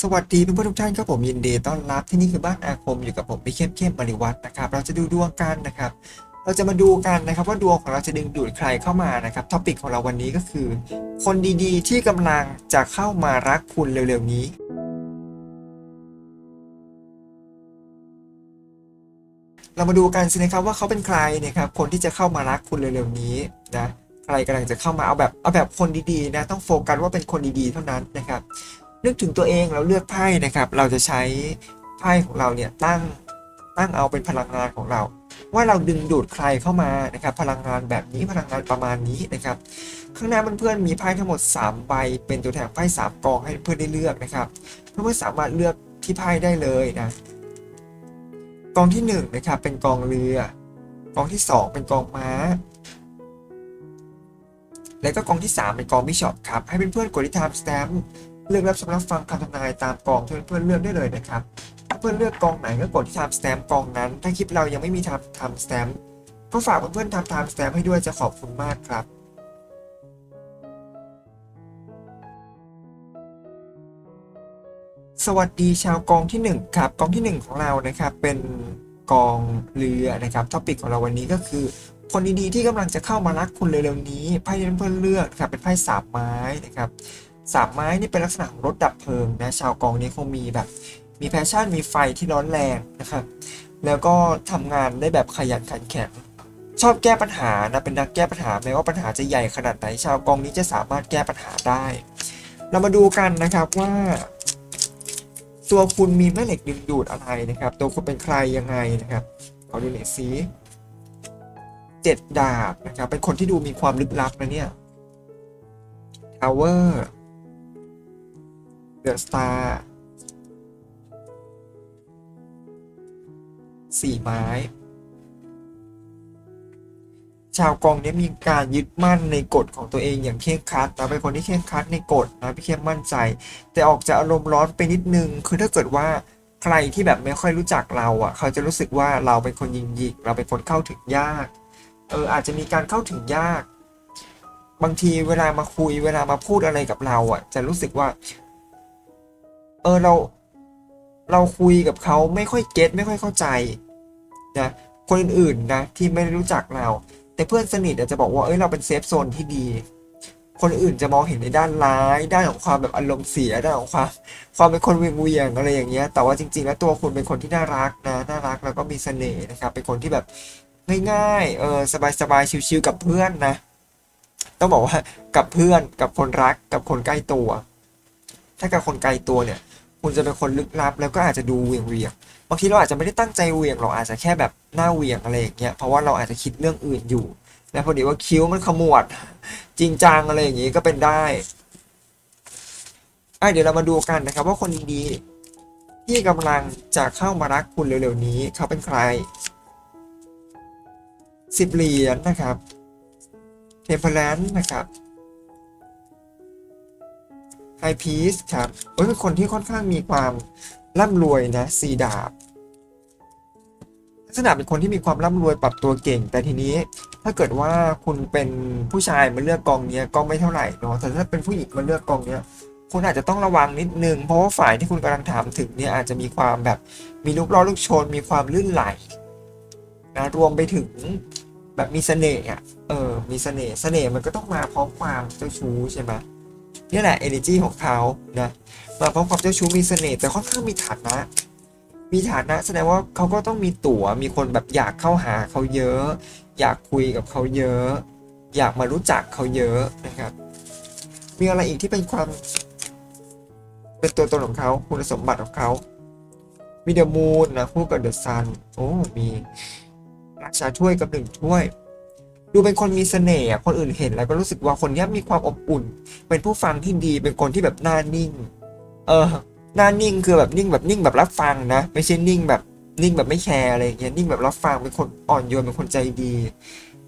สวัสดีเพื่อนๆทุกท่านครับผมยินดีต้อนรับที่นี่คือบ้านอาคมอยู่กับผมพี่เข้มเข้มบริวัตรนะครับ เราจะดูดวงกันนะครับ เราจะมาดูกันนะครับว่าดวงของเราจะดึงดูดใครเข้ามานะครับท็อปิกของเราวันนี้ก็คือ คนดีๆที่กำลังจะเข้ามารักคุณเร็วๆนี้เรามาดูกันสินะครับว่าเขาเป็นใครนะครับคนที่จะเข้ามารักคุณเร็วๆนี้นะใครกำลังจะเข้ามาเอาแบบเอาแบบคนดีๆนะต้องโฟกัสว่าเป็นคนดีๆเท่านั้นนะครับ นึกถึงตัวเองเราเลือกไพ่นะครับ เราจะใช้ไพ่ของเราเนี่ยตั้งตั้งเอาเป็นพลังงานของเรา ว่าเราดึงดูดใครเข้ามานะครับ พลังงานแบบนี้พลังงานประมาณนี้นะครับ ข้างหน้าเพื่อนๆมีไพ่ทั้งหมด 3 ใบ เป็นตัวแทนไพ่3กองให้เพื่อนได้เลือกนะครับเพื่อนๆสามารถเลือกที่ไพ่ได้เลยนะกองที่1นะครับเป็นกองเรือกองที่ 2 เป็นกองม้า แล้วก็กองที่ 3 เป็นกองบิชอปครับ ให้เพื่อนๆกดที่ time stamp เลือกรับชมรับฟังคำทำนายตามกองที่เพื่อนเลือกได้เลยนะครับ ถ้าเพื่อนเลือกกองไหนก็กดที่ time stamp กองนั้น ถ้าคลิปเรายังไม่มี time time stamp ก็ฝากเพื่อนๆทำ time stamp ให้ด้วยจะขอบคุณมากครับสวัสดีชาวกองที่ 1 ครับ กองทีหนึ่1 ของเรานะครับเป็นกองเรือนะครับท็อปิกของเราวันนี้ก็คือ คนดีๆที่กำลังจะเข้ามารักคุณเร็วๆนี้ไพ่ที่เพื่อนเลือกครับเป็นไพ่สามไม้นะครับ สามไม้นี่เป็นลักษณะของรถดับเพลิงนะชาวกองนี้คงมีแบบ มีแพชชั่นมีไฟที่ร้อนแรงนะครับแล้วก็ทำงานได้แบบขยันขันแข็งชอบแก้ปัญหานะเป็นนักแก้ปัญหาแม้ว่าปัญหาจะใหญ่ขนาดไหนชาวกองนี้จะสามารถแก้ปัญหาได้ เรามาดูกันนะครับว่า ตัวคุณมีแม่เหล็กดึงดูดอะไรนะครับ ตัวคุณเป็นใครยังไงนะครับขอดูหน่อยสิเจ็ดดาบนะครับเป็นคนที่ดูมีความลึกลับนะเนี่ยทาวเวอร์ Tower The Star สี่ไม้ ชาวกองนี้มีการยึดมั่นในกฎของตัวเองอย่างเคร่งครัดนะเป็นคนที่เคร่งครัดในกฎนะพี่เข้มมั่นใจ แต่ออกจะอารมณ์ร้อนไปนิดนึง คือถ้าเกิดว่าใครที่แบบไม่ค่อยรู้จักเราอะ เขาจะรู้สึกว่าเราเป็นคนยิงยิกเราเป็นคนเข้าถึงยาก เอออาจจะมีการเข้าถึงยาก บางทีเวลามาคุยเวลามาพูดอะไรกับเราอะ จะรู้สึกว่า เออเราเราคุยกับเขาไม่ค่อยเก็ตไม่ค่อยเข้าใจนะคนอื่นๆนะที่ไม่รู้จักเรา แต่เพื่อนสนิทอาจจะบอกว่าเอ้ยเราเป็นเซฟโซนที่ดี คนอื่นจะมองเห็นในด้านร้ายด้านของความแบบอารมณ์เสียด้านของความความเป็นคนเวียงเวียงอะไรอย่างเงี้ย แต่ว่าจริง ๆ แล้วตัวคุณเป็นคนที่น่ารักนะน่ารักแล้วก็มีเสน่ห์นะครับเป็นคนที่แบบง่ายๆเออสบายๆชิวๆกับเพื่อนนะ ต้องบอกว่ากับเพื่อนกับคนรักกับคนใกล้ตัว ถ้ากับคนไกลตัวเนี่ย คุณจะเป็นคนลึกลับ แล้วก็อาจจะดูเวียงเวียงๆบางทีเราอาจจะไม่ได้ตั้งใจเวียงเราอาจจะแค่แบบหน้าเวียงอะไรอย่างเงี้ยเพราะว่าเราอาจจะคิดเรื่องอื่นอยู่ แล้วพอดีว่าคิ้วมันขมวด จริงจังอะไรอย่างงี้ก็เป็นได้อะเดี๋ยวเรามาดูกันนะครับ ว่าคนดีๆที่กำลังจะเข้ามารักคุณเร็วๆนี้ เขาเป็นใครสิบเหรียญนะครับเทมเพลนนะครับ ไฮพีซครับโอ้ยเป็นคนที่ค่อนข้างมีความร่ำรวยนะสีดาบลักษณะเป็นคนที่มีความร่ำรวยปรับตัวเก่ง แต่ทีนี้ถ้าเกิดว่าคุณเป็นผู้ชายมาเลือกกองเนี้ยก็ไม่เท่าไหร่เนาะแต่ถ้าเป็นผู้หญิงมาเลือกกองเนี้ยคุณอาจจะต้องระวังนิดนึง เพราะว่าฝ่ายที่คุณกำลังถามถึงเนี่ยอาจจะมีความแบบมีลูกล้อลูกชน มีความลื่นไหลนะรวมไปถึงแบบมีเสน่ห์อะเออมีเสน่ห์เสน่ห์มันก็ต้องมาพร้อมความเจ้าชู้ใช่ไหม นี่แหละ energy ของเขานะมาพร้อมความเจ้าชู้มีเสน่ห์แต่ค่อนข้างมีฐานะ มีฐานะแสดงว่าเขาก็ต้องมีตั๋วมีคนแบบอยากเข้าหาเขาเยอะ อยากคุยกับเขาเยอะ อยากมารู้จักเขาเยอะนะครับ มีอะไรอีกที่เป็นความ เป็นตัวตนของเขาคุณสมบัติของเขามีเดอะมูนนะคู่กับเดอะซันโอ้มีราชาถ้วยกับหนึ่งถ้วย ดูเป็นคนมีเสน่ห์คนอื่นเห็นแล้วก็รู้สึกว่าคนนี้มีความอบอุ่น เป็นผู้ฟังที่ดีเป็นคนที่แบบหน้านิ่ง เออหน้านิ่งคือแบบนิ่งแบบนิ่งแบบรับฟังนะ ไม่ใช่นิ่งแบบนิ่งแบบไม่แคร์อะไรอย่างเงี้ยนิ่งแบบรับฟังเป็นคนอ่อนโยนเป็นคนใจดี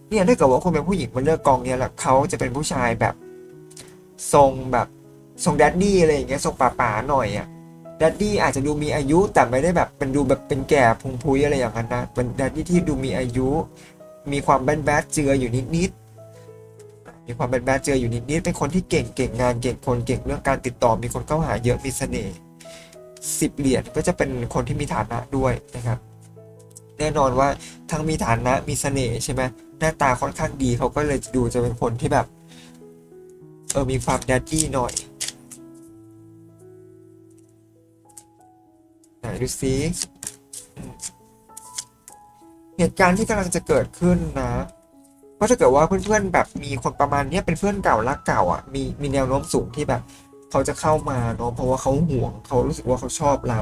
เนี่ยถ้าเกิดว่าคนเป็นผู้หญิงมาเลือกกองเนี่ยแหละเขาจะเป็นผู้ชายแบบทรงแบบทรงแดดดี้อะไรอย่างเงี้ยทรงป่าๆหน่อยอะแดดดี้อาจจะดูมีอายุแต่ไม่ได้แบบเป็นดูแบบเป็นแก่พุงพุยอะไรอย่างนั้นนะเป็นแดดดี้ที่ดูมีอายุ มีความแบนแบดเจืออยู่นิดๆมีความแบนแบดเจืออยู่นิดๆเป็นคนที่เก่งเก่งงานเก่งคนเก่งเรื่องการติดต่อมีคนเข้าหาเยอะมีเสน่ห์สิบเหรียญก็จะเป็นคนที่มีฐานะด้วยนะครับ แน่นอนว่าทั้งมีฐานะมีเสน่ห์ใช่ไหมหน้าตาค่อนข้างดีเขาก็เลยดูจะเป็นคนที่แบบเออมีความแดดดี้หน่อยไหนดูซิ เหตุการณ์ที่กำลังจะเกิดขึ้นนะก็ถ้าเกิดว่าเพื่อนๆแบบมีคนประมาณเนี้ยเป็นเพื่อนเก่ารักเก่าอะมีมีแนวโน้มสูงที่แบบ เขาจะเข้ามาเนาะเพราะว่าเขาห่วงเขารู้สึกว่าเขาชอบเรา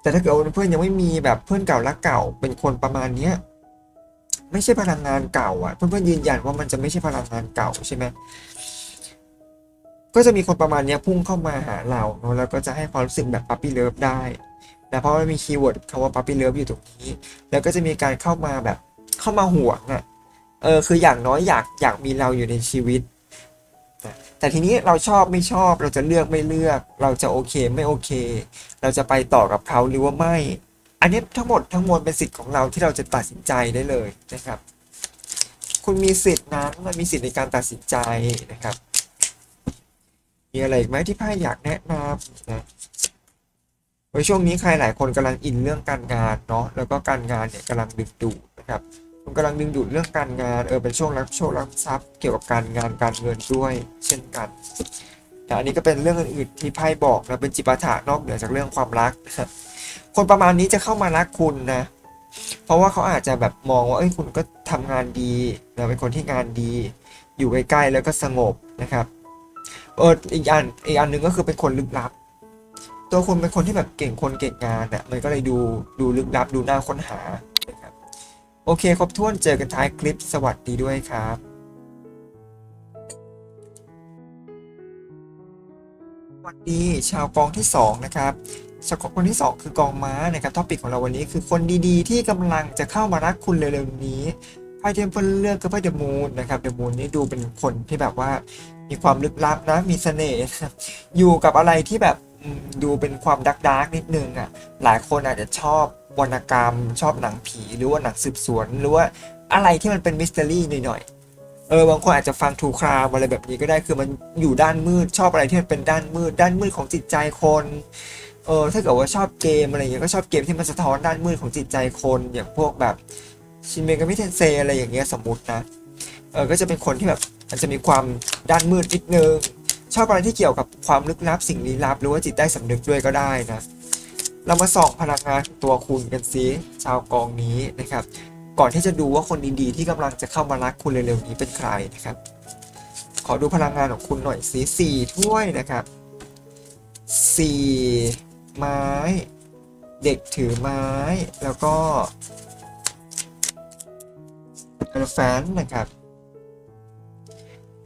แต่ถ้าเกิดเพื่อนยังไม่มีแบบเพื่อนเก่ารักเก่า เป็นคนประมาณเนี้ยไม่ใช่พลังงานเก่าอะเพื่อนๆยืนยันว่ามันจะไม่ใช่พลังงานเก่าใช่ไหมก็จะมีคนประมาณเนี้ยพุ่งเข้ามาหาเราเนาะแล้วก็จะให้ความรู้สึกแบบปั๊ปปี้เลิฟได้ นะเพราะมันมีคีย์เวิร์ดคำว่าปั๊ปปี้เลิฟอยู่ตรงนี้ แล้วก็จะมีการเข้ามาแบบเข้ามาห่วงอะเออคืออย่างน้อยอยากอยากมีเราอยู่ในชีวิต แต่ทีนี้เราชอบไม่ชอบเราจะเลือกไม่เลือก เราจะโอเคไม่โอเค เราจะไปต่อกับเขาหรือว่าไม่ อันนี้ทั้งหมดทั้งมวลเป็นสิทธิ์ของเราที่เราจะตัดสินใจได้เลยนะครับ คุณมีสิทธิ์นะมันมีสิทธิ์ในการตัดสินใจนะครับ มีอะไรอีกไหมที่พ่อยากแนะนำนะ ในช่วงนี้ใครหลายคนกำลังอินเรื่องการงานเนาะแล้วก็การงานเนี่ยกำลังดึงดูดนะครับคุณกำลังดึงดูดเรื่องการงานเออเป็นช่วงรับโชครับทรัพย์เกี่ยวกับการงานการเงินด้วย เช่นกันแต่อันนี้ก็เป็นเรื่องอื่นๆที่ไพ่บอกนะเป็นจิปาถะนอกเหนือจากเรื่องความรักคนประมาณนี้จะเข้ามารักคุณนะ เพราะว่าเขาอาจจะแบบมองว่าเอ้ยคุณก็ทำงานดีนะเป็นคนที่งานดี อยู่ใกล้ๆแล้วก็สงบนะครับเอออีกอันอีกอันหนึ่งก็คือเป็นคนลึกลับ ตัวคุณเป็นคนที่แบบเก่งคนเก่งงานอะมันก็เลยดูดูลึกลับดูน่าค้นหานะครับโอเคครบถ้วนเจอกันท้ายคลิปสวัสดีด้วยครับสวัสดีชาวกองที่ 2 นะครับชาวกองที่ 2 คือกองม้านะครับท็อปิกของเราวันนี้คือคนดีๆ ที่กำลังจะเข้ามารักคุณเร็วๆนี้ไพ่เทมเพลเลือกก็ไพ่เดอะมูนนะครับเดอะมูนนี่ดูเป็นคนที่แบบว่ามีความลึกลับนะมีเสน่ห์อยู่กับอะไรที่แบบ ดูเป็นความดักดาร์กนิดนึงอะหลายคนอาจจะชอบวรรณกรรม ชอบหนังผีหรือว่าหนังสืบสวน หรือว่าอะไรที่มันเป็นมิสเตอรี่หน่อยๆเออบางคนอาจจะฟังทูครามอะไรแบบนี้ก็ได้คือมันอยู่ด้านมืดชอบอะไรที่มันเป็นด้านมืด ด้านมืดของจิตใจคนเออถ้าเกิดว่าชอบเกมอะไรอย่างเงี้ยก็ชอบเกมที่มันสะท้อนด้านมืดของจิตใจคนอย่างพวกแบบชินเมกามิเทนเซอะไรอย่างเงี้ยสมมตินะเออก็จะเป็นคนที่แบบอาจจะมีความด้านมืดนิดนึง ชอบอะไรที่เกี่ยวกับความลึกลับสิ่งลี้ลับ หรือว่าจิตใต้สำนึกด้วยก็ได้นะ เรามาส่องพลังงานของตัวคุณกันซิชาวกองนี้นะครับ ก่อนที่จะดูว่าคนดีๆที่กำลังจะเข้ามารักคุณเร็วๆนี้เป็นใครนะครับ ขอดูพลังงานของคุณหน่อยสิสี่ถ้วยนะครับสี่ไม้ เด็กถือไม้ แล้วก็แฟนนะครับ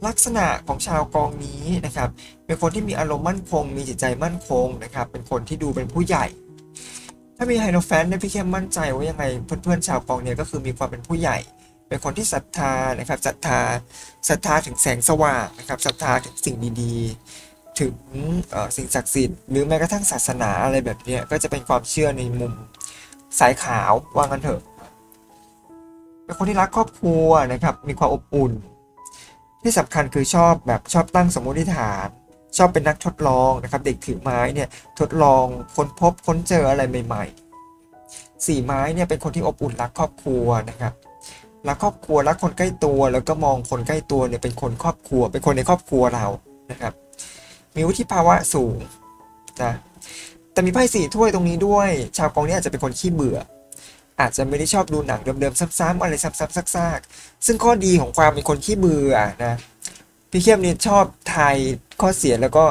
ลักษณะของชาวกองนี้นะครับเป็นคนที่มีอารมณ์มั่นคง มีจิตใจมั่นคงนะครับเป็นคนที่ดูเป็นผู้ใหญ่ ถ้ามีไฮโนแฟนเนี่ยพี่เข้มมั่นใจว่ายังไงเพื่อนๆชาวกองเนี่ยก็คือมีความเป็นผู้ใหญ่ เป็นคนที่ศรัทธานะครับศรัทธาศรัทธาถึงแสงสว่างนะครับศรัทธาถึงสิ่งดีๆ ถึงสิ่งศักดิ์สิทธิ์หรือแม้กระทั่งศาสนาอะไรแบบเนี้ยก็จะเป็นความเชื่อในมุมสายขาวว่างั้นเถอะเป็นคนที่รักครอบครัวนะครับมีความอบอุ่น ที่สำคัญคือชอบแบบชอบตั้งสมมติฐาน ชอบเป็นนักทดลองนะครับ เด็กถือไม้เนี่ยทดลองค้นพบค้นเจออะไรใหม่ๆสี่ไม้เนี่ยเป็นคนที่อบอุ่นรักครอบครัวนะครับรักครอบครัวรักคนใกล้ตัว แล้วก็มองคนใกล้ตัวเนี่ยเป็นคนครอบครัว เป็นคนในครอบครัวเรานะครับ มีวุฒิภาวะสูงนะแต่มีไพ่สี่ถ้วยตรงนี้ด้วย ชาวกองนี้อาจจะเป็นคนขี้เบื่อ อาจจะไม่ได้ชอบดูหนังเดิมๆซ้ำๆอะไรซ้ำๆซากๆซึ่งข้อดีของความเป็นคนขี้เบื่อนะพี่เข้มเนี่ยชอบทายข้อเสียแล้วก็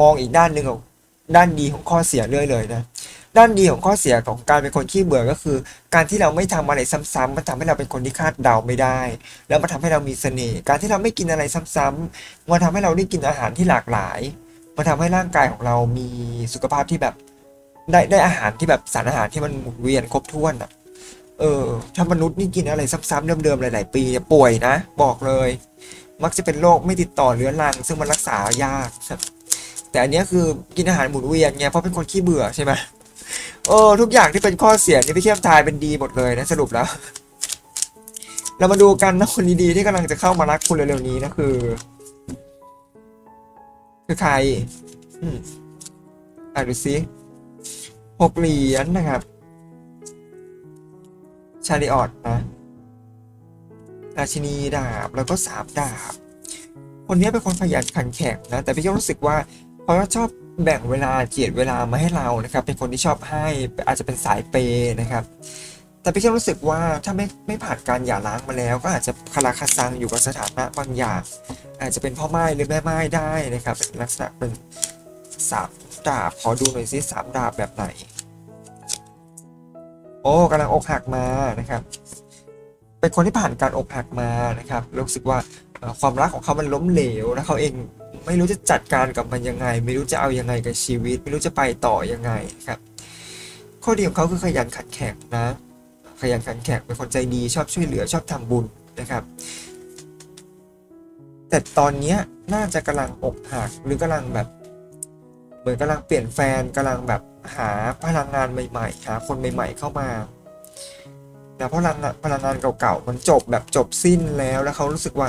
มองอีกด้านหนึ่งของด้านดีของข้อเสียเรื่อยเลยนะด้านดีของข้อเสียของการเป็นคนขี้เบื่อก็คือ การที่เราไม่ทำอะไรซ้ำๆมันทำให้เราเป็นคนที่คาดเดาไม่ได้ แล้วมันทำให้เรามีเสน่ห์การที่เราไม่กินอะไรซ้ำๆมันทำให้เราได้กินอาหารที่หลากหลาย มันทำให้ร่างกายของเรามีสุขภาพที่แบบ ได้ได้อาหารที่แบบสารอาหารที่มันหมุนเวียนครบถ้วนอะ เออ ถ้ามนุษย์นี่กินอะไรซ้ำๆเดิมๆหลายๆปีเนี่ยป่วยนะ บอกเลย มักจะเป็นโรคไม่ติดต่อเรื้อรัง ซึ่งมันรักษายากครับ แต่อันนี้คือกินอาหารหมุนเวียนไงเพราะเป็นคนขี้เบื่อใช่ไหมเออทุกอย่างที่เป็นข้อเสียนี่พี่เข้มทายเป็นดีหมดเลยนะสรุปแล้ว เรามาดูกันนะคนดีๆที่กำลังจะเข้ามารักคุณเร็วๆนี้นะคือ คือใคร อืมอะดูซิ หกเหรียญนะครับ ชาริออตนะราชินีดาบแล้วก็สามดาบ คนนี้เป็นคนขยันขันแข็งนะ แต่พี่ก็รู้สึกว่าเขาชอบแบ่งเวลาเจียดเวลามาให้เรานะครับ เป็นคนที่ชอบให้อาจจะเป็นสายเปย์นะครับ แต่พี่แค่รู้สึกว่าถ้าไม่ไม่ผ่านการหย่าร้างมาแล้ว ก็อาจจะคาราคาซังอยู่กับสถานะบางอย่าง อาจจะเป็นพ่อไม้หรือแม่ไม้ได้นะครับเป็นลักษณะเป็นสาม ดาบ ขอดูหน่อยซิสามดาบแบบไหน โอ้กำลังอกหักมานะครับ เป็นคนที่ผ่านการอกหักมานะครับ รู้สึกว่าความรักของเขามันล้มเหลวแล้วเขาเองไม่รู้จะจัดการกับมันยังไง ไม่รู้จะเอายังไงกับชีวิต ไม่รู้จะไปต่อยังไงนะครับ ข้อดีของเขาคือขยันขันแข็งนะ ขยันขันแข็งเป็นคนใจดีชอบช่วยเหลือชอบทำบุญนะครับ แต่ตอนนี้น่าจะกำลังอกหักหรือกำลังแบบ มือนกำลังเปลี่ยนแฟนกำลังแบบหาพลังงานใหม่ๆหาคนใหม่ๆเข้ามานะเพราะพลังงานพลังงานเก่าๆมันจบแบบจบสิ้นแล้วแล้วเขารู้สึกว่า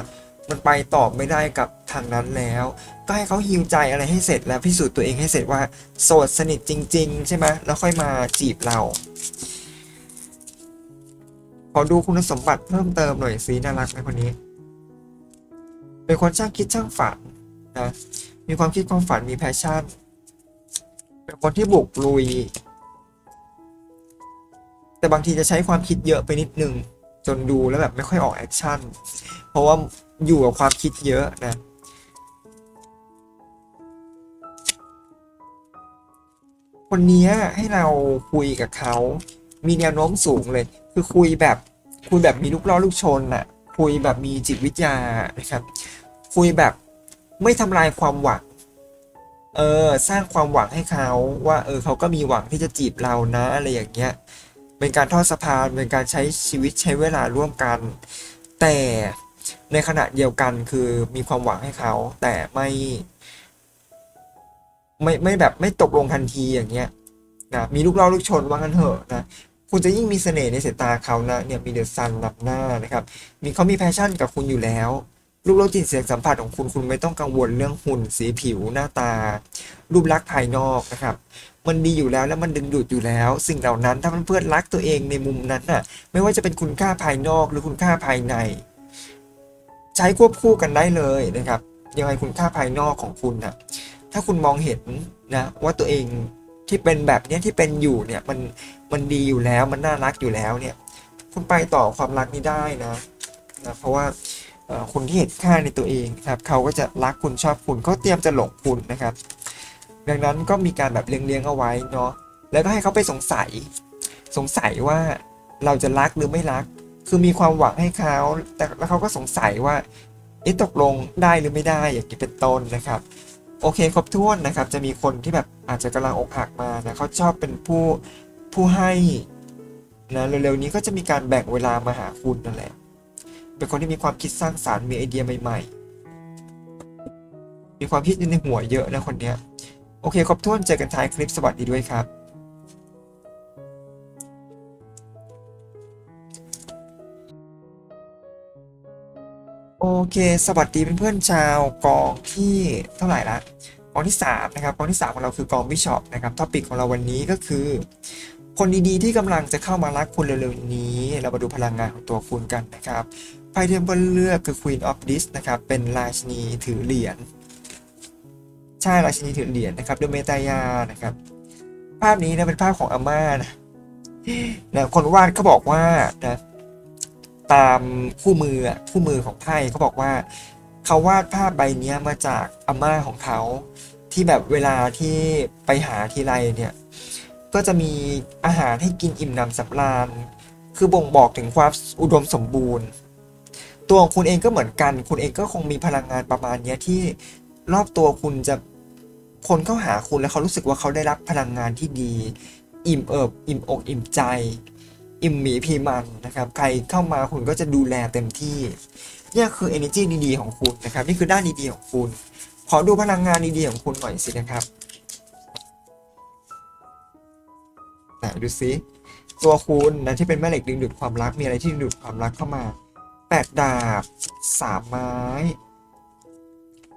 มันไปต่อไม่ได้กับทางนั้นแล้ว ก็ให้เขาฮิวใจอะไรให้เสร็จแล้วพิสูจน์ตัวเองให้เสร็จว่าโสดสนิทจริง ๆ ใช่ไหมแล้วค่อยมาจีบเราขอดูคุณสมบัติเพิ่มเติมหน่อยสิน่ารักไหมคนนี้ เป็นคนช่างคิดช่างฝันนะมีความคิดความฝันมีแพชชั่น เป็นคนที่บุกลุย แต่บางทีจะใช้ความคิดเยอะไปนิดนึง จนดูแล้วแบบไม่ค่อยออกแอคชั่น เพราะว่าอยู่กับความคิดเยอะนะคนนี้ให้เราคุยกับเขา มีแนวโน้มสูงเลย คือคุยแบบคุยแบบมีลูกล่อลูกชนน่ะคุยแบบมีจิตวิทยานะครับ คุยแบบไม่ทำลายความหวัง เออสร้างความหวังให้เขาว่าเออเขาก็มีหวังที่จะจีบเรานะอะไรอย่างเงี้ยเป็นการทอดสะพานเป็นการใช้ชีวิตใช้เวลาร่วมกัน แต่ในขณะเดียวกันคือมีความหวังให้เขา แต่ไม่ไม่ไม่แบบไม่ตกลงทันทีอย่างเงี้ยนะมีลูกเล่าลูกชนว่างันเถอะนะคุณจะยิ่งมีเสน่ห์ในสายตาเขานะเนี่ยมีเดอะซันนับหน้านะครับ มีเขามีแพชชั่นกับคุณอยู่แล้ว รูปรสจิตเสียงสัมผัสของคุณคุณไม่ต้องกังวลเรื่องหุ่นสีผิวหน้าตา รูปลักษณ์ภายนอกนะครับ มันดีอยู่แล้วแล้วมันดึงดูดอยู่แล้ว สิ่งเหล่านั้นถ้าเพื่อนรักตัวเองในมุมนั้นน่ะไม่ว่าจะเป็นคุณค่าภายนอกหรือคุณค่าภายใน ใช้ควบคู่กันได้เลยนะครับยังไงคุณค่าภายนอกของคุณนะถ้าคุณมองเห็นนะว่าตัวเองที่เป็นแบบนี้ที่เป็นอยู่เนี่ยมันมันดีอยู่แล้วมันน่ารักอยู่แล้วเนี่ย คุณไปต่อความรักนี้ได้นะนะเพราะว่า คุณที่เห็นค่าในตัวเองครับเขาก็จะรักคุณชอบคุณก็เตรียมจะหลงคุณนะครับ ดังนั้นก็มีการแบบเลี้ยงๆเอาไว้เนาะแล้วก็ให้เขาไปสงสัย สงสัยว่าเราจะรักหรือไม่รัก คือมีความหวังให้เขาแต่แล้วเขาก็สงสัยว่าเอ๊ะตกลงได้หรือไม่ได้อย่างนี้เป็นต้นนะครับ โอเคครบถ้วนนะครับ จะมีคนที่แบบอาจจะกำลังอกหักมานะเขาชอบเป็นผู้ผู้ให้นะเร็วๆนี้ก็จะมีการแบ่งเวลามาหาคุณนั่นแหละ เป็นคนที่มีความคิดสร้างสารรค์มีไอเดียใหม่ๆ มีความคิดในหัวเยอะนะคนเนี้ย โอเคครบถ้วนเจอกันท้ายคลิปสวัสดีด้วยครับโอเค สวัสดีเพื่อนๆชาวกองที่เท่าไหร่ละกองที่3นะครับกองที่3ของเราคือกองบิชอปนะครับท็อปิกของเราวันนี้ก็คือ คนดีๆที่กำลังจะเข้ามารักคุณเร็วๆนี้ เรามาดูพลังงานของตัวคุณกันนะครับ ไพ่ที่เปิ้ลเลือกคือ Queen of Dis นะครับ เป็นราชินีถือเหรียญ ใช่ราชินีถือเหรียญนะครับเดเมตายานะครับ ภาพนี้นะเป็นภาพของอาม่านะนะคนวาดเขาบอกว่านะตามคู่มือคู่มือของไพ่เขาบอกว่าเขาวาดภาพใบนี้มาจากอาม่าของเขา ที่แบบเวลาที่ไปหาทีไรเนี่ย ก็จะมีอาหารให้กินอิ่มหนำสำราญ คือบ่งบอกถึงความอุดมสมบูรณ์ ตัวคุณเองก็เหมือนกัน คุณเองก็คงมีพลังงานประมาณนี้ที่รอบตัวคุณจะคนเข้าหาคุณแล้วเขารู้สึกว่าเขาได้รับพลังงานที่ดี อิ่มเอิบอิ่มอกอิ่มใจ อิ่มหมีพีมันนะครับ ใครเข้ามาคุณก็จะดูแลเต็มที่นี่คือ energy ดีๆของคุณนะครับ นี่คือด้านดีๆของคุณ ขอดูพลังงานดีๆของคุณหน่อยสินะครับไหนดูซิตัวคุณนะที่เป็นแม่เหล็กดึงดูดความรักมีอะไรที่ดึงดูดความรักเข้ามา แปดดาบสามไม้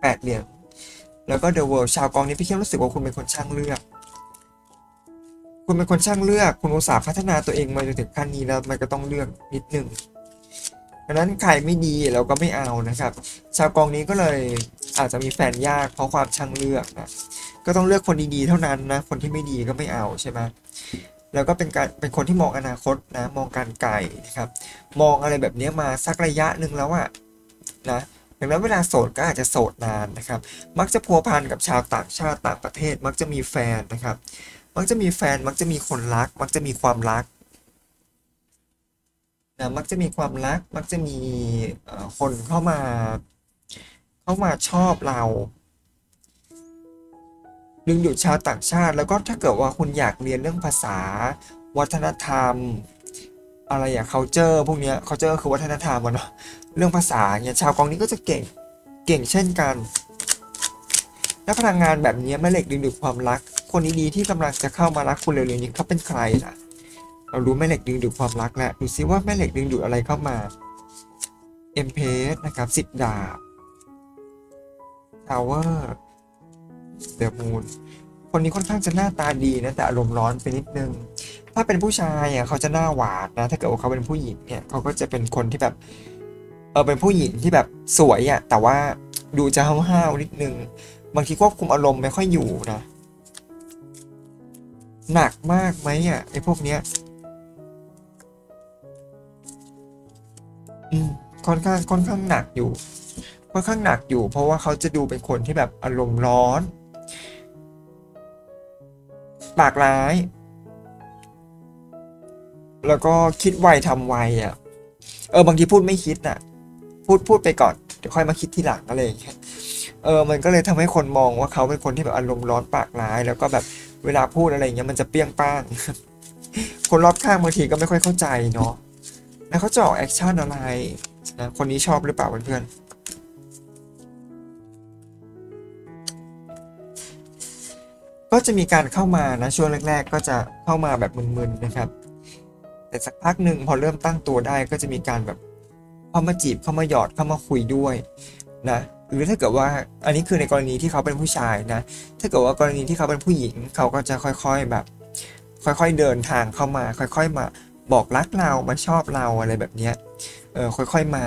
แปดเหรียญแล้วก็ The World ชาวกองนี้พี่เข้มรู้สึกว่าคุณเป็นคนช่างเลือก คุณเป็นคนช่างเลือก คุณอุตสาห์พัฒนาตัวเองมาจนถึงขั้นนี้แล้วมันก็ต้องเลือกนิดนึงดังนั้นใครไม่ดีเราก็ไม่เอานะครับ ชาวกองนี้ก็เลยอาจจะมีแฟนยากเพราะความช่างเลือกนะก็ต้องเลือกคนดีๆเท่านั้นนะคนที่ไม่ดีก็ไม่เอาใช่ไหม แล้วก็เป็นการเป็นคนที่มองอนาคตนะมองการไกลนะครับ มองอะไรแบบนี้มาสักระยะหนึ่งแล้วอะนะดังนั้นเวลาโสดก็อาจจะโสดนานนะครับ มักจะพัวพันกับชาวต่างชาติต่างประเทศ มักจะมีแฟนนะครับ มักจะมีแฟนมักจะมีคนรัก มักจะมีความรักนะมักจะมีความรัก มักจะมีคนเข้ามา เข้ามาชอบเรา ดึงดูดชาวต่างชาติ แล้วก็ถ้าเกิดว่าคุณอยากเรียนเรื่องภาษา วัฒนธรรม อะไรอย่าง culture พวกเนี้ย culture คือวัฒนธรรมอะเนาะเรื่องภาษาเนี่ยชาวกองนี้ก็จะเก่งเก่งเช่นกัน และพลังงานแบบนี้แม่เหล็กดึงดูดความรัก คนดีๆที่กำลังจะเข้ามารักคุณเร็วๆนี้เขาเป็นใครล่ะเรารู้แม่เหล็กดึงดูดความรักแล้วดูซิว่าแม่เหล็กดึงดูดอะไรเข้ามาเอ็มเพสนะครับสิบดาบทาวเวอร์ เดอะมูนคนนี้ค่อนข้างจะหน้าตาดีนะแต่อารมณ์ร้อนไปนิดนึง ถ้าเป็นผู้ชายอะเขาจะหน้าหวานนะ ถ้าเกิดว่าเขาเป็นผู้หญิงเนี่ยเขาก็จะเป็นคนที่แบบเออเป็นผู้หญิงที่แบบสวยอะแต่ว่าดูจะห้าวๆนิดนึงบางทีควบคุมอารมณ์ไม่ค่อยอยู่นะหนักมากไหมอะไอ้พวกเนี้ยอืมค่อนข้างค่อนข้างหนักอยู่ ค่อนข้างหนักอยู่ เพราะว่าเขาจะดูเป็นคนที่แบบอารมณ์ร้อน ปากร้าย แล้วก็คิดไวทำไวอะ เออบางทีพูดไม่คิดน่ะ พูดพูดไปก่อนเดี๋ยวค่อยมาคิดทีหลังอะไรอย่างเงี้ยเออ มันก็เลยทำให้คนมองว่าเขาเป็นคนที่แบบอารมณ์ร้อนปากร้าย แล้วก็แบบเวลาพูดอะไรอย่างเงี้ยมันจะเปรี้ยงป้าง คนรอบข้างบางทีก็ไม่ค่อยเข้าใจเนาะแล้วเขาจะออกแอคชั่นอะไรนะคนนี้ชอบหรือเปล่าเพื่อนๆ ก็จะมีการเข้ามานะช่วงแรก ๆ ก็จะเข้ามาแบบมึนๆนะครับ แต่สักพักหนึ่งพอเริ่มตั้งตัวได้ก็จะมีการแบบเข้ามาจีบเข้ามาหยอดเข้ามาคุยด้วยนะหรือถ้าเกิดว่าอันนี้คือในกรณีที่เขาเป็นผู้ชายนะ ถ้าเกิดว่ากรณีที่เขาเป็นผู้หญิง เขาก็จะค่อยๆแบบ ค่อยๆเดินทางเข้ามา ค่อย ๆ มาบอกรักเรามาชอบเราอะไรแบบเนี้ยเออค่อยๆมา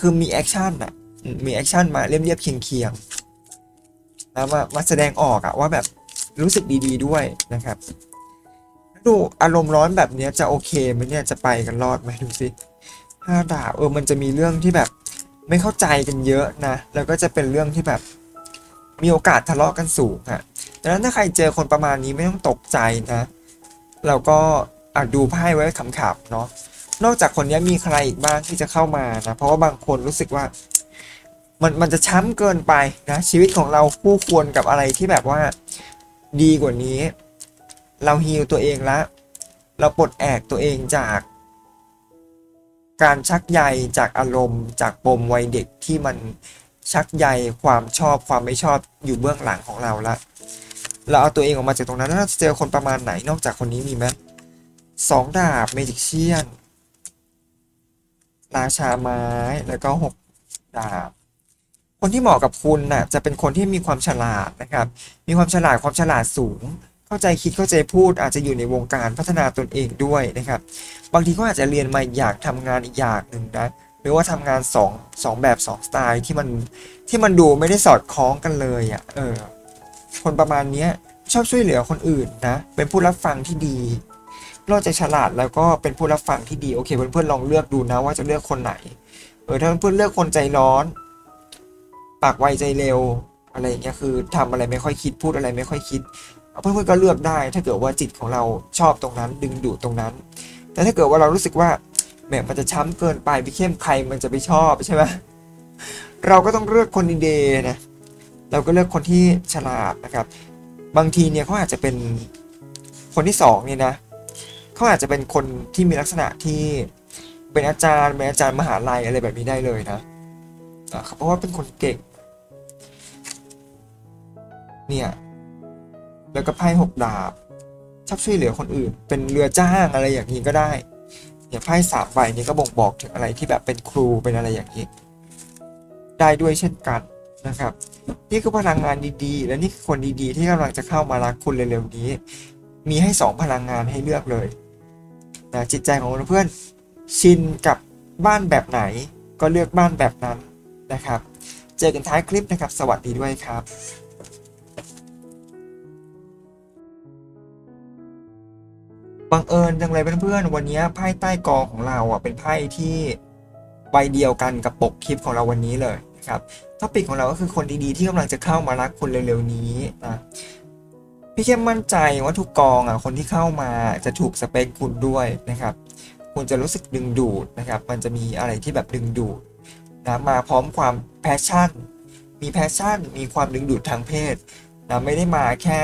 คือมีแอคชั่นอะมีแอคชั่นมาเรียบเรียบๆเคียงเคียง แล้วมามาแสดงออกอะว่าแบบรู้สึกดี ๆ ด้วยนะครับดูอารมณ์ร้อนแบบนี้จะโอเคไหมเนี่ยจะไปกันรอดไหมดูสิห้าดาบเออมันจะมีเรื่องที่แบบไม่เข้าใจกันเยอะนะ แล้วก็จะเป็นเรื่องที่แบบมีโอกาสทะเลาะกันสูงอะดังนั้นถ้าใครเจอคนประมาณนี้ไม่ต้องตกใจนะเราก็อะดูไพ่ไว้ขำๆเนาะนอกจากคนนี้มีใครอีกบ้างที่จะเข้ามานะ เพราะว่าบางคนรู้สึกว่า มันมันจะช้ำเกินไปนะชีวิตของเราคู่ควรกับอะไรที่แบบว่าดีกว่านี้ เราฮีลตัวเองละ เราปลดแอกตัวเองจาก การชักใยจากอารมณ์ จากปมวัยเด็กที่มันชักใยความชอบความไม่ชอบอยู่เบื้องหลังของเราละเราเอาตัวเองออกมาจากตรงนั้นแล้วเราจะเจอคนประมาณไหนนอกจากคนนี้มีไหมสองดาบเมจิกเชียนราชาไม้แล้วก็หกดาบ คนที่เหมาะกับคุณน่ะจะเป็นคนที่มีความฉลาดนะครับ มีความฉลาดความฉลาดสูง เข้าใจคิดเข้าใจพูดอาจจะอยู่ในวงการพัฒนาตนเองด้วยนะครับ บางทีก็อาจจะเรียนมาอยางทำงานอีกอย่างหนึ่งนะหรือว่าทำงานสองสองแบบสองสไตล์ที่มันที่มันดูไม่ได้สอดคล้องกันเลยอะเออคนประมาณเนี้ยชอบช่วยเหลือคนอื่นนะเป็นผู้รับฟังที่ดีนอกจากฉลาดแล้วก็เป็นผู้รับฟังที่ดีโอเคเพื่อนๆลองเลือกดูนะว่าจะเลือกคนไหนเออถ้าเพื่อนๆเลือกคนใจร้อน ปากไวใจเร็วอะไรอย่างเงี้ยคือทำอะไรไม่ค่อยคิดพูดอะไรไม่ค่อยคิดเพื่อนๆก็เลือกได้ ถ้าเกิดว่าจิตของเราชอบตรงนั้น ดึงดูดตรงนั้น แต่ถ้าเกิดว่าเรารู้สึกว่าแหมมันจะช้ำเกินไปไปเข้มใครมันจะไปชอบใช่ไหมเราก็ต้องเลือกคนดีๆนะเราก็เลือกคนที่ฉลาดนะครับ บางทีเนี่ยเขาอาจจะเป็นคนที่สองเนี่ยนะเขาอาจจะเป็นคนที่มีลักษณะที่เป็นอาจารย์เป็นอาจารย์มหาลัยอะไรแบบนี้ได้เลยนะ เพราะว่าเป็นคนเก่ง เนี่ย แล้วก็ไพ่หกดาบชอบช่วยเหลือคนอื่น เป็นเรือจ้างอะไรอย่างนี้ก็ได้เนี่ยไพ่สามใบนี้ก็บ่งบอกถึงอะไรที่แบบเป็นครูเป็นอะไรอย่างนี้ ได้ด้วยเช่นกันนะครับ นี่คือพลังงานดีๆ และนี่คือคนดีๆ ที่กำลังจะเข้ามารักคุณเร็วๆนี้ มีให้สองพลังงานให้เลือกเลยนะจิตใจของเพื่อนชินกับบ้านแบบไหน ก็เลือกบ้านแบบนั้น นะครับ เจอกันท้ายคลิปนะครับ สวัสดีด้วยครับบังเอิญจังเลยเพื่อนๆวันนี้ไพ่ใต้กองของเราอะเป็นไพ่ที่ใบเดียวกันกับปกคลิปของเราวันนี้เลยนะครับท็อปิกของเราก็คือคนดีๆที่กำลังจะเข้ามารักคุณเร็วๆนี้นะพี่เข้มมั่นใจว่าทุกกองอะคนที่เข้ามาจะถูกสเปคคุณด้วยนะครับ คุณจะรู้สึกดึงดูดนะครับ มันจะมีอะไรที่แบบดึงดูด นะมาพร้อมความแพชชั่น มีแพชชั่น มีความดึงดูดทางเพศนะไม่ได้มาแค่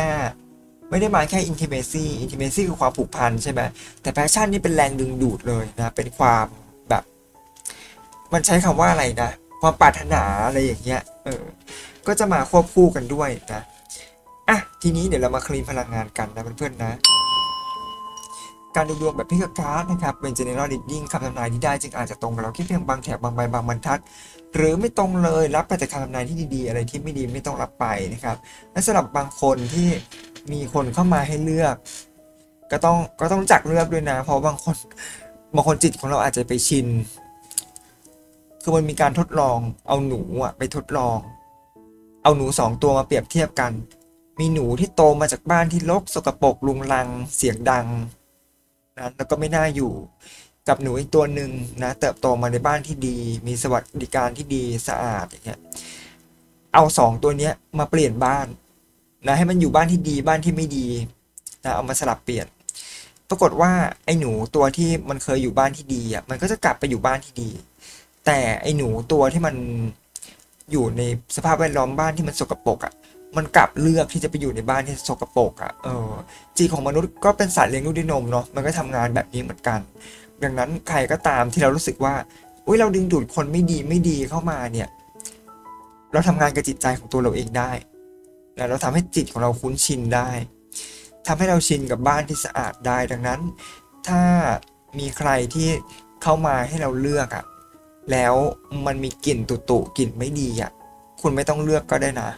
ไม่ได้มาแค่ intimacy intimacy คือความผูกพันใช่ไหมแต่ passion นี่เป็นแรงดึงดูดเลยนะ เป็นความแบบ มันใช้คำว่าอะไรนะ ความปรารถนาอะไรอย่างเงี้ย เออ ก็จะมาควบคู่กันด้วยนะ อะ ทีนี้เดี๋ยวเรามาคลีนพลังงานกันนะเพื่อนๆนะ การดูดวงแบบพิกการ์ดนะครับเป็น general reading คำทำนายที่ได้จึงอาจจะตรงกับเราแค่เพียงบางแถบบางใบบางบรรทัด หรือไม่ตรงเลยรับไปแต่คำทำนายที่ดีๆ อะไรที่ไม่ดีไม่ต้องรับไปนะครับและสำหรับบางคนที่มีคนเข้ามาให้เลือก ก็ต้องก็ต้องรู้จักเลือกด้วยนะ เพราะบางคนบางคนจิตของเราอาจจะไปชิน คือมันมีการทดลองเอาหนูอะไปทดลอง เอาหนูสองตัวมาเปรียบเทียบกัน มีหนูที่โตมาจากบ้านที่รกสกปรกลุงลังเสียงดัง นะแล้วก็ไม่น่าอยู่ กับหนูอีกตัวหนึ่งนะ เติบโตมาในบ้านที่ดี มีสวัสดิการที่ดีสะอาดอย่างเงี้ยเอาสองตัวเนี้ยมาเปลี่ยนบ้านนะให้มันอยู่บ้านที่ดีบ้านที่ไม่ดีนะเอามาสลับเปลี่ยน ปรากฏว่าไอ้หนูตัวที่มันเคยอยู่บ้านที่ดีอะมันก็จะกลับไปอยู่บ้านที่ดี แต่ไอ้หนูตัวที่มันอยู่ในสภาพแวดล้อมบ้านที่มันสกปรกอะ มันกลับเลือกที่จะไปอยู่ในบ้านที่สกปรกอะเออจีของมนุษย์ก็เป็นสัตว์เลี้ยงลูกด้วยนมเนาะมันก็ทำงานแบบนี้เหมือนกัน ดังนั้นใครก็ตามที่เรารู้สึกว่าอุ้ยเราดึงดูดคนไม่ดีไม่ดีเข้ามาเนี่ย เราทำงานกับจิตใจของตัวเราเองได้นะเราทำให้จิตของเราคุ้นชินได้ทำให้เราชินกับบ้านที่สะอาดได้ ดังนั้น ถ้ามีใครที่เข้ามาให้เราเลือกอะแล้วมันมีกลิ่นตุตุกลิ่นไม่ดีอะคุณไม่ต้องเลือกก็ได้นะ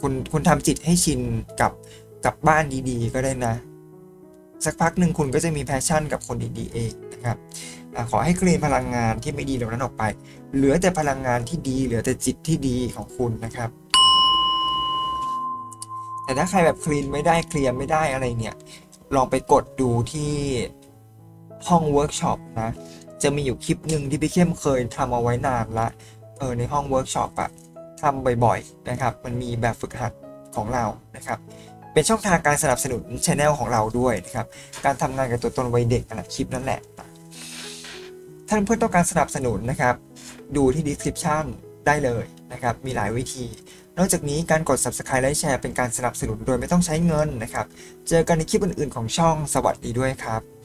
คุณคุณทำจิตให้ชินกับกับบ้านดีๆ ก็ได้นะ สักพักหนึ่งคุณก็จะมีแพชชั่นกับคนดีๆเองนะครับอขอให้คลีนพลังงานที่ไม่ดีเหล่านั้นออกไป เหลือแต่พลังงานที่ดี เหลือแต่จิตที่ดีของคุณนะครับ แต่ถ้าใครแบบคลีนไม่ได้เคลียร์ไม่ได้อะไรเนี่ย ลองไปกดดูที่ห้องเวิร์กช็อปนะ จะมีอยู่คลิปหนึ่งที่พี่เข้มเคยทำเอาไว้นานละ เออในห้องเวิร์กช็อปอะ ทำบ่อยๆนะครับ มันมีแบบฝึกหัดของเรานะครับ เป็นช่องทางการสนับสนุนช anel ของเราด้วยนะครับ การทำงานกับตัวตนวัยเด็กนั่นแหละคลิปนั่นแหละ ท่านเพื่อนต้องการสนับสนุนนะครับ ดูที่ description ได้เลยนะครับ มีหลายวิธี นอกจากนี้การกด subscribe และแชร์เป็นการสนับสนุนโดยไม่ต้องใช้เงินนะครับ เจอกันในคลิปอื่นๆของช่อง สวัสดีด้วยครับ